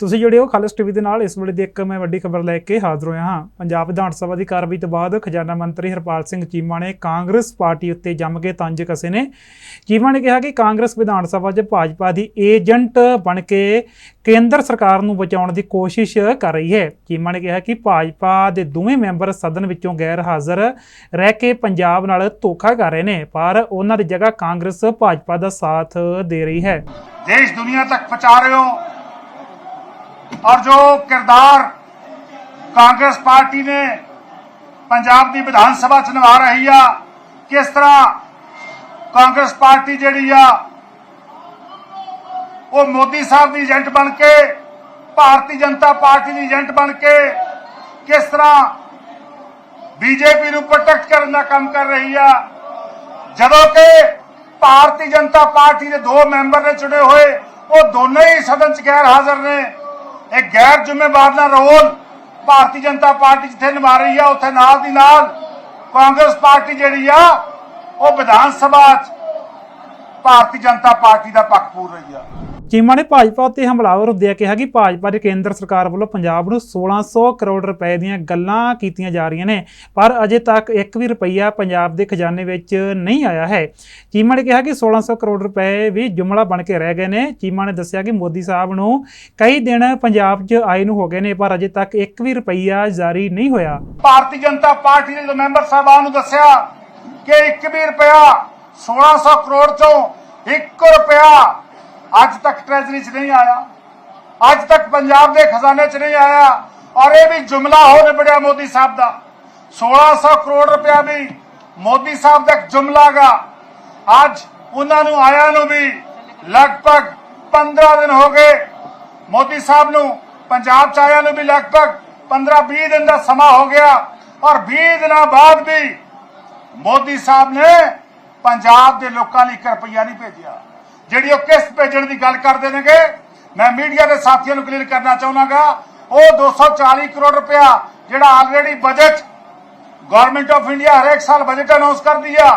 ਤੁਸੀਂ ਜਿਹੜੇ ਹੋ ਖਾਲਸ ਟੀਵੀ ਦੇ ਨਾਲ। ਇਸ ਵੇਲੇ ਦੀ ਇੱਕ ਮੈਂ ਵੱਡੀ ਖਬਰ ਲੈ ਕੇ ਹਾਜ਼ਰ ਹੋਇਆ ਹਾਂ। ਪੰਜਾਬ ਵਿਧਾਨ ਸਭਾ ਦੀ ਕਾਰਵਾਈ ਤੋਂ ਬਾਅਦ ਖਜ਼ਾਨਾ ਮੰਤਰੀ ਹਰਪਾਲ ਸਿੰਘ ਚੀਮਾ ਨੇ ਕਾਂਗਰਸ ਪਾਰਟੀ ਉੱਤੇ ਜੰਮ ਕੇ ਤੰਜ ਕਸੇ ਨੇ। ਚੀਮਾ ਨੇ ਕਿਹਾ ਕਿ ਕਾਂਗਰਸ ਵਿਧਾਨ ਸਭਾ 'ਚ ਭਾਜਪਾ ਦੀ ਏਜੰਟ ਬਣ ਕੇ ਕੇਂਦਰ ਸਰਕਾਰ ਨੂੰ ਬਚਾਉਣ ਦੀ ਕੋਸ਼ਿਸ਼ ਕਰ ਰਹੀ ਹੈ। ਚੀਮਾ ਨੇ ਕਿਹਾ ਕਿ ਭਾਜਪਾ ਦੇ ਦੋਵੇਂ ਮੈਂਬਰ ਸਦਨ ਵਿੱਚੋਂ ਗੈਰ ਹਾਜ਼ਰ ਰਹਿ ਕੇ ਪੰਜਾਬ ਨਾਲ ਧੋਖਾ ਕਰ ਰਹੇ ਨੇ, ਪਰ ਉਹਨਾਂ ਦੀ ਜਗ੍ਹਾ ਕਾਂਗਰਸ ਭਾਜਪਾ ਦਾ ਸਾਥ ਦੇ ਰਹੀ ਹੈ। ਦੇਸ਼ ਦੁਨੀਆ ਤੱਕ ਪਹੁੰਚਾ ਰਹੇ ਹੋ। ਔਰ ਜੋ ਕਿਰਦਾਰ ਕਾਂਗਰਸ ਪਾਰਟੀ ਨੇ ਪੰਜਾਬ ਦੀ ਵਿਧਾਨ ਸਭਾ ਚ ਨਿਭਾ ਰਹੀ ਆ, ਕਿਸ ਤਰ੍ਹਾਂ ਕਾਂਗਰਸ ਪਾਰਟੀ ਜਿਹੜੀ ਆ, ਉਹ ਮੋਦੀ ਸਾਹਿਬ ਦੀ ਏਜੰਟ ਬਣ ਕੇ, ਭਾਰਤੀ ਜਨਤਾ ਪਾਰਟੀ ਦੀ ਏਜੰਟ ਬਣ ਕੇ ਕਿਸ ਤਰ੍ਹਾਂ ਬੀਜੇਪੀ ਨੂੰ ਪ੍ਰੋਟੈਕਟ ਕਰਨ ਦਾ ਕੰਮ ਕਰ ਰਹੀ ਆ, ਜਦੋਂ ਕਿ ਭਾਰਤੀ ਜਨਤਾ ਪਾਰਟੀ ਦੇ ਦੋ ਮੈਂਬਰ ਨੇ ਚੁਣੇ ਹੋਏ, ਉਹ ਦੋਨੇ ਹੀ ਸਦਨ ਚ ਗੈਰ ਹਾਜ਼ਰ ਨੇ। ਇਹ ਗੈਰ ਜ਼ਿੰਮੇਵਾਰ ਦਾ ਰੋਲ ਭਾਰਤੀ ਜਨਤਾ ਪਾਰਟੀ ਜਿੱਥੇ ਨਿਭਾ ਰਹੀ ਆ, ਉੱਥੇ ਨਾਲ ਦੀ ਨਾਲ ਕਾਂਗਰਸ ਪਾਰਟੀ ਜਿਹੜੀ ਆ, ਉਹ ਵਿਧਾਨ ਸਭਾ 'ਚ ਭਾਰਤੀ ਜਨਤਾ ਪਾਰਟੀ ਦਾ ਪੱਖ ਪੂਰ ਰਹੀ ਆ। ਚੀਮਾ ਨੇ ਭਾਜਪਾ ਉੱਤੇ ਹਮਲਾਵਰ ਹੁੰਦਿਆਂ ਕਿਹਾ ਕਿ ਭਾਜਪਾ ਦੀ ਕੇਂਦਰ ਸਰਕਾਰ ਵੱਲੋਂ ਪੰਜਾਬ ਨੂੰ 1600 ਕਰੋੜ ਰੁਪਏ ਦੀਆਂ ਗੱਲਾਂ ਕੀਤੀਆਂ ਜਾ ਰਹੀਆਂ ਨੇ, ਪਰ ਅਜੇ ਤੱਕ ਇੱਕ ਵੀ ਰੁਪਈਆ ਪੰਜਾਬ ਦੇ ਖਜ਼ਾਨੇ ਵਿੱਚ ਨਹੀਂ ਆਇਆ ਹੈ। ਚੀਮਾ ਨੇ ਕਿਹਾ ਕਿ 1600 ਕਰੋੜ ਰੁਪਏ ਵੀ ਜੁਮਲਾ ਬਣ ਕੇ ਰਹਿ ਗਏ ਨੇ। ਚੀਮਾ ਨੇ ਦੱਸਿਆ ਕਿ ਮੋਦੀ ਸਾਹਿਬ ਨੂੰ ਕਈ ਦਿਨ ਪੰਜਾਬ 'ਚ ਆਏ ਨੂੰ ਹੋ ਗਏ ਨੇ, ਪਰ ਅਜੇ ਤੱਕ ਇੱਕ ਵੀ ਰੁਪਈਆ ਜਾਰੀ ਨਹੀਂ ਹੋਇਆ। ਭਾਰਤੀ ਜਨਤਾ ਪਾਰਟੀ ਦੇ ਮੈਂਬਰ ਸਾਹਿਬਾਨ ਨੂੰ ਦੱਸਿਆ ਕਿ ਇੱਕ ਵੀ ਰੁਪਇਆ 1600 ਕਰੋੜ ਚੋਂ 1 ਰੁਪਇਆ ਅੱਜ ਤੱਕ ਟ੍ਰੈਜਰੀ 'ਚ ਨਹੀਂ ਆਇਆ। ਅੱਜ ਤੱਕ ਪੰਜਾਬ ਦੇ ਖਜ਼ਾਨੇ 'ਚ ਨਹੀਂ ਆਇਆ ਔਰ ਇਹ ਵੀ ਜੁਮਲਾ ਹੋ ਨਿਬੜਿਆ ਮੋਦੀ ਸਾਹਿਬ ਦਾ। 1600 ਕਰੋੜ ਰੁਪਇਆ ਵੀ ਮੋਦੀ ਸਾਹਿਬ ਦਾ ਇੱਕ ਜੁਮਲਾ ਗਾ। ਅੱਜ ਉਹਨਾਂ ਨੂੰ ਆਇਆ ਨੂੰ ਵੀ ਲਗਭਗ 15 ਦਿਨ ਹੋ ਗਏ। ਮੋਦੀ ਸਾਹਿਬ ਨੂੰ, ਪੰਜਾਬ ਚ ਆਇਆ ਨੂੰ ਵੀ ਲਗਭਗ 15-20 ਦਿਨ ਦਾ ਸਮਾਂ ਹੋ ਗਿਆ ਔਰ 20 ਦਿਨਾਂ ਬਾਅਦ ਵੀ ਮੋਦੀ ਸਾਹਿਬ ਨੇ ਪੰਜਾਬ ਦੇ ਲੋਕਾਂ ਲਈ ਇੱਕ ਰੁਪਈਆ ਨਹੀਂ ਭੇਜਿਆ। ਜਿਹੜੀ ਉਹ ਕਿਸ਼ਤ ਭੇਜਣ ਦੀ ਗੱਲ ਕਰਦੇ ਨੇਗੇ, ਮੈਂ ਮੀਡੀਆ ਦੇ ਸਾਥੀਆਂ ਨੂੰ ਕਲੀਅਰ ਕਰਨਾ ਚਾਹੁੰਦਾਗਾ ਉਹ 240 ਕਰੋੜ ਰੁਪਇਆ ਜਿਹੜਾ already budget government of India ਹਰੇਕ ਸਾਲ ਬਜਟ ਅਨਾਉਂਸ ਕਰਦੀ ਆ,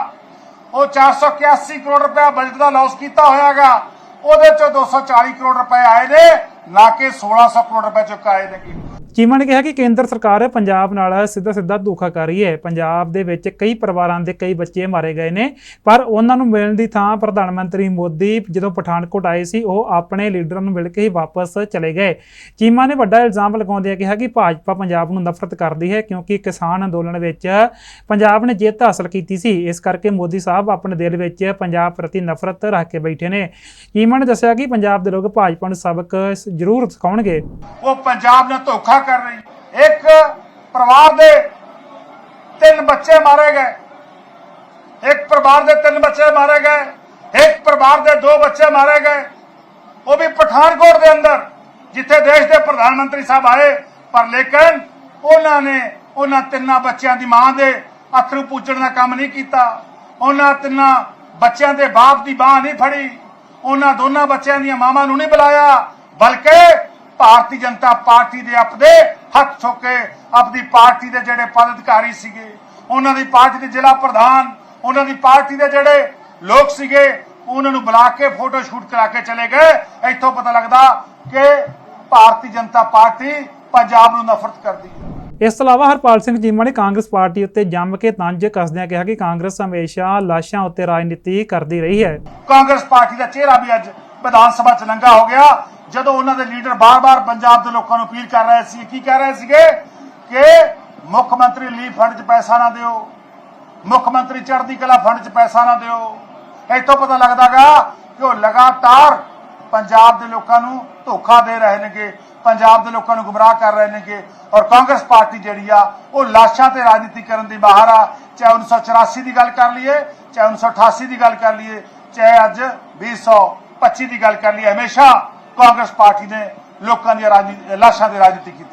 ਉਹ 481 ਕਰੋੜ ਰੁਪਇਆ ਬਜਟ ਦਾ ਲਾਸ ਕੀਤਾ ਹੋਇਆਗਾ, ਉਹਦੇ ਚੋਂ 240 ਕਰੋੜ ਰੁਪਏ ਆਏ ਨੇ, ਨਾ ਕਿ 1600 ਕਰੋੜ ਰੁਪਏ ਚੁੱਕ ਆਏ ਨੇ ਚੀਮਾ ਨੇ ਕਿਹਾ ਕਿ ਕੇਂਦਰ ਸਰਕਾਰ ਪੰਜਾਬ ਨਾਲ ਸਿੱਧਾ ਸਿੱਧਾ ਧੋਖਾ ਕਰ ਰਹੀ ਹੈ। ਪੰਜਾਬ ਦੇ ਵਿੱਚ ਕਈ ਪਰਿਵਾਰਾਂ ਦੇ ਕਈ ਬੱਚੇ ਮਾਰੇ ਗਏ ਨੇ, ਪਰ ਉਹਨਾਂ ਨੂੰ ਮਿਲਣ ਦੀ ਥਾਂ ਪ੍ਰਧਾਨ ਮੰਤਰੀ ਮੋਦੀ ਜਦੋਂ ਪਠਾਨਕੋਟ ਆਏ ਸੀ, ਉਹ ਆਪਣੇ ਲੀਡਰਾਂ ਨੂੰ ਮਿਲ ਕੇ ਹੀ ਵਾਪਸ ਚਲੇ ਗਏ। ਚੀਮਾ ਨੇ ਵੱਡਾ ਇਲਜ਼ਾਮ ਲਗਾਉਂਦਿਆਂ ਕਿਹਾ ਕਿ ਭਾਜਪਾ ਪੰਜਾਬ ਨੂੰ ਨਫ਼ਰਤ ਕਰਦੀ ਹੈ, ਕਿਉਂਕਿ ਕਿਸਾਨ ਅੰਦੋਲਨ ਵਿੱਚ ਪੰਜਾਬ ਨੇ ਜਿੱਤ ਹਾਸਲ ਕੀਤੀ ਸੀ। ਇਸ ਕਰਕੇ ਮੋਦੀ ਸਾਹਿਬ ਆਪਣੇ ਦਿਲ ਵਿੱਚ ਪੰਜਾਬ ਪ੍ਰਤੀ ਨਫ਼ਰਤ ਰੱਖ ਕੇ ਬੈਠੇ ਨੇ। ਚੀਮਾ ਨੇ ਦੱਸਿਆ ਕਿ ਪੰਜਾਬ ਦੇ ਲੋਕ ਭਾਜਪਾ ਨੂੰ ਸਬਕ ਜ਼ਰੂਰ ਸਿਖਾਉਣਗੇ। ਉਹ ਪੰਜਾਬ ਨਾਲ ਧੋਖਾ ਕਰ ਰਹੀ ਇੱਕ ਪਰਿਵਾਰ ਦੇ ਤਿੰਨ ਬੱਚੇ ਮਾਰੇ ਗਏ। ਇੱਕ ਪਰਿਵਾਰ ਦੇ ਤਿੰਨ ਬੱਚੇ ਮਾਰੇ ਗਏ। ਇੱਕ ਪਰਿਵਾਰ ਦੇ ਦੋ ਬੱਚੇ ਮਾਰੇ ਗਏ। ਉਹ ਵੀ ਪਠਾਨਕੋਟ ਦੇ ਅੰਦਰ, ਜਿੱਥੇ ਦੇਸ਼ ਦੇ ਪ੍ਰਧਾਨ ਮੰਤਰੀ ਸਾਹਿਬ ਆਏ। ਪਰ ਲੇਕਿਨ ਉਹਨਾਂ ਨੇ ਉਹਨਾਂ ਤਿੰਨਾਂ ਬੱਚਿਆਂ ਦੀ ਮਾਂ ਦੇ ਅਥਰੂ ਪੂਜਣ ਦਾ ਕੰਮ ਨਹੀਂ ਕੀਤਾ। ਉਹਨਾਂ ਤਿੰਨਾਂ ਬੱਚਿਆਂ ਦੇ ਬਾਪ ਦੀ ਬਾਹ ਨਹੀਂ ਫੜੀ। ਉਹਨਾਂ ਦੋਨਾਂ ਬੱਚਿਆਂ ਦੀਆਂ ਮਾਵਾਂ ਨੂੰ ਨਹੀਂ ਬੁਲਾਇਆ। ਬਲਕਿ ਭਾਰਤੀ ਜਨਤਾ ਪਾਰਟੀ ਦੇ ਆਪਦੇ ਹੱਥ ਚੁੱਕੇ ਆਪਦੀ ਪਾਰਟੀ ਦੇ ਜਿਹੜੇ ਪਦ ਅਧਿਕਾਰੀ ਸੀਗੇ ਉਹਨਾਂ ਦੀ ਪਾਰਟੀ ਦੇ ਜ਼ਿਲ੍ਹਾ ਪ੍ਰਧਾਨ ਉਹਨਾਂ ਦੀ ਪਾਰਟੀ ਦੇ ਜਿਹੜੇ ਲੋਕ ਸੀਗੇ ਉਹਨਾਂ ਨੂੰ ਬੁਲਾ ਕੇ ਫੋਟੋ ਸ਼ੂਟ ਕਰਾ ਕੇ ਚਲੇ ਗਏ। ਇੱਥੋਂ ਪਤਾ ਲੱਗਦਾ ਕਿ ਭਾਰਤੀ ਜਨਤਾ ਪਾਰਟੀ ਪੰਜਾਬ ਨੂੰ ਨਫ਼ਰਤ ਕਰਦੀ ਹੈ। ਇਸ ਤੋਂ ਇਲਾਵਾ ਹਰਪਾਲ ਸਿੰਘ ਚੀਮਾ ਨੇ ਕਾਂਗਰਸ ਪਾਰਟੀ ਉੱਤੇ ਜੰਮ ਕੇ ਤੰਜ ਕੱਸਦਿਆਂ ਕਿਹਾ ਕਿ ਕਾਂਗਰਸ ਹਮੇਸ਼ਾ ਲਾਸ਼ਾਂ ਉੱਤੇ ਰਾਜਨੀਤੀ ਕਰਦੀ ਰਹੀ ਹੈ। ਕਾਂਗਰਸ ਪਾਰਟੀ ਦਾ ਚਿਹਰਾ ਵੀ ਅੱਜ ਵਿਧਾਨ ਸਭਾ ਚ ਨੰਗਾ ਹੋ ਗਿਆ। ਜਦੋਂ ਉਹਨਾਂ ਦੇ ਲੀਡਰ ਬਾਰ-ਬਾਰ ਪੰਜਾਬ ਦੇ ਲੋਕਾਂ ਨੂੰ ਅਪੀਲ ਕਰ ਰਹੇ ਸੀ, ਕੀ ਕਹਿ ਰਹੇ ਸੀਗੇ? ਕਿ ਮੁੱਖ ਮੰਤਰੀ ਰਿਲੀਫ ਫੰਡ 'ਚ ਪੈਸਾ ਨਾ ਦਿਓ। ਮੁੱਖ ਮੰਤਰੀ ਚੜ੍ਹਦੀ ਕਲਾ ਫੰਡ 'ਚ ਪੈਸਾ ਨਾ ਦਿਓ। ਇੱਥੋਂ ਪਤਾ ਲੱਗਦਾਗਾ ਕਿ ਉਹ ਲਗਾਤਾਰ ਪੰਜਾਬ ਦੇ ਲੋਕਾਂ ਨੂੰ ਧੋਖਾ ਦੇ ਰਹੇ ਨੇਗੇ, ਪੰਜਾਬ ਦੇ ਲੋਕਾਂ ਨੂੰ ਗੁੰਮਰਾਹ ਕਰ ਰਹੇ ਨੇਗੇ ਔਰ ਕਾਂਗਰਸ ਪਾਰਟੀ ਜਿਹੜੀ ਆ, ਉਹ ਲਾਸ਼ਾਂ ਤੇ ਰਾਜਨੀਤੀ ਕਰਨ ਦੀ ਬਾਹਰ ਆ। ਚਾਹੇ 1984 ਦੀ ਗੱਲ ਕਰ ਲਈਏ, ਚਾਹੇ 1988 ਦੀ ਗੱਲ ਕਰ ਲਈਏ, ਚਾਹੇ ਅੱਜ 2025 ਦੀ ਗੱਲ ਕਰ ਲਈਏ ਹਮੇਸ਼ਾ ਕਾਂਗਰਸ ਪਾਰਟੀ ਨੇ ਲੋਕਾਂ ਦੀਆਂ ਰਾਜਨੀਤੀ ਲਾਸ਼ਾਂ ਦੀ ਰਾਜਨੀਤੀ ਕੀਤੀ